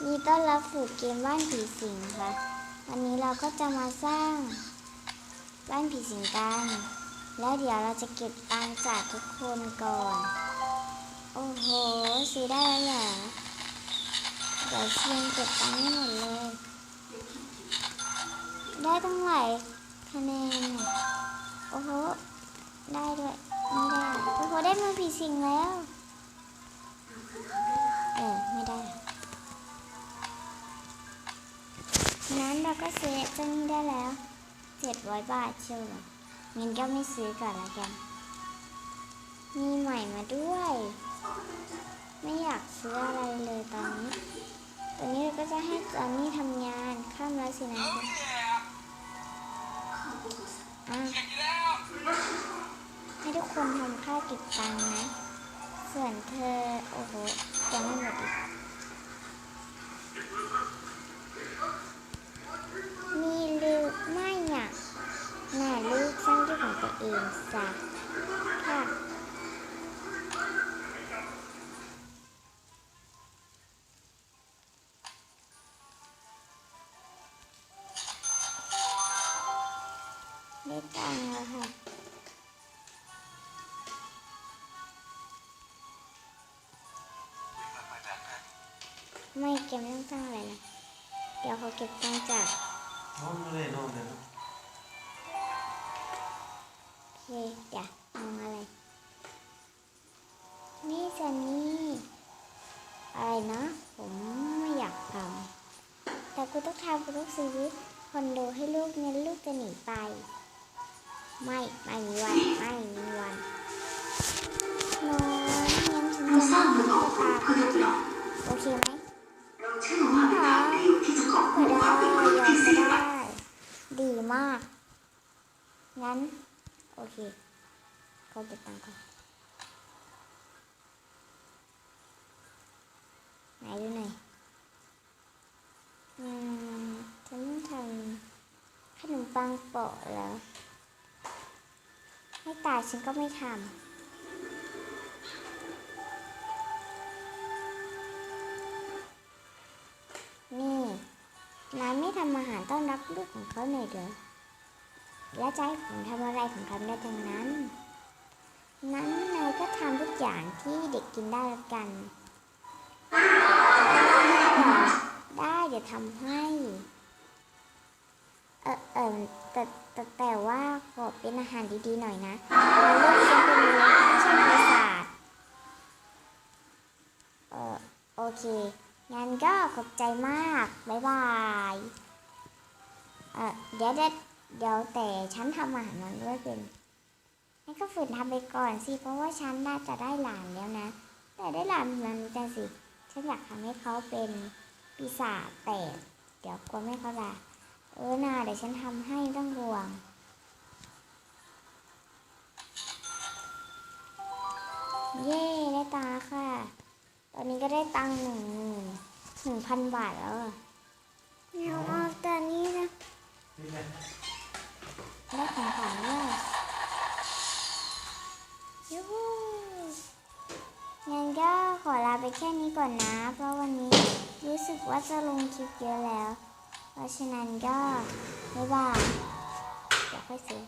ยินดีต้อนรับสู่เกมบ้านผีสิงค่ะ วันนี้เราก็จะมาสร้างบ้านผีสิงกัน แล้วเดี๋ยวเราจะเก็บตังค์จากทุกคนก่อน โอ้โหซื้อได้แล้วเหรอเดี๋ยวเชียงเก็บตังค์ให้หมดเลย ได้ตั้งหลายคะแนน โอ้โห ได้ด้วย ไม่ได้ โอ้โห ได้มือผีสิงแล้ว เราก็ซื้อเจ้านี้ได้แล้วเจ็ดร้อยบาทเชียวเหรองั้นก็ไม่ซื้อก่อนละกัน มีใหม่มาด้วย ไม่อยากซื้ออะไรเลยตอนนี้ ตอนนี้เราก็จะให้จอนนี่ทำงานข้ามแล้วสินะคุณอะให้ทุกคนทำค่าเก็บตังค์นะ ส่วนเธอ โอ้โห ของตัวเองซะค่ะได้ตังค์แล้วค่ะไม่เก็บไม่ต้องตั้งอะไรนะเดี๋ยวเขาเก็บตังค์จาก Non le non le no. โอ นี่อะไรนะผมไม่อยากทำแต่กูต้องทำกูต้องซื้อคอนโดให้ลูกเงั้นลูกจะหนีไป ไม่ไม่มีวันไม่มีวันน้องงั้นฉันจะสร้งเมืองของพาคุณเพื่อทดลองโอเคไหมเราเชื่อว่าเป็นทางเดียวที่จะกอบเปิกู้ความเป็นมนุษย์ได้ที่สิ้นไม่ไปด้ดีมาก งั้น โอเคก็เก็บตังค์ก่อนดูหน่อยอืมฉันต้องทำขนมปังโปะแล้วให้ตายฉันก็ไม่ทำ นี่ นายไม่ทำอาหารต้อนรับลูกของเขาหน่อยเหรอแล้วจะให้ผมทำอะไรผมทำได้ทั้งนั้น นั้นนายก็ทำทุกอย่างที่เด็กกินได้แล้วกัน ได้เดี๋ยวทำให้ แต่แต่แต่ว่าขอเป็นอาหารดีๆหน่อยนะเราเลือกฉันเป็นเนื้อไม่ใช่ปีศาจเออโอเค งั้นก็ขอบใจมาก บ๊ายบายเออเดี๋ยวเดี๋ยวแต่ฉันทำอาหารมันด้วยเป็นให้ก็ฝืนทำไปก่อนสิ เพราะว่าฉันน่าจะได้หลานแล้วนะ แต่ได้หลานมันจังสิ ฉันอยากทำให้เขาเป็นปีศาจแต่เดี๋ยวกลัวไม่เขาด่า เออนาเดี๋ยวฉันทำให้ไม่ต้องห่วง เย้ได้ตังค์แล้วค่ะ ตอนนี้ก็ได้ตังค์หนึ่งหมื่นหนึ่งพันบาทแล้วอะเอาเอาแต่นี้นะ Dile. ได้ของขวัญด้วยยูฮูงั้นก็ขอลาไปแค่นี้ก่อนนะ เพราะวันนี้รู้สึกว่าจะลงคลิปเยอะแล้ว เพราะฉะนั้นก็บ๊ายบายเดี๋ยวค่อยซื้อ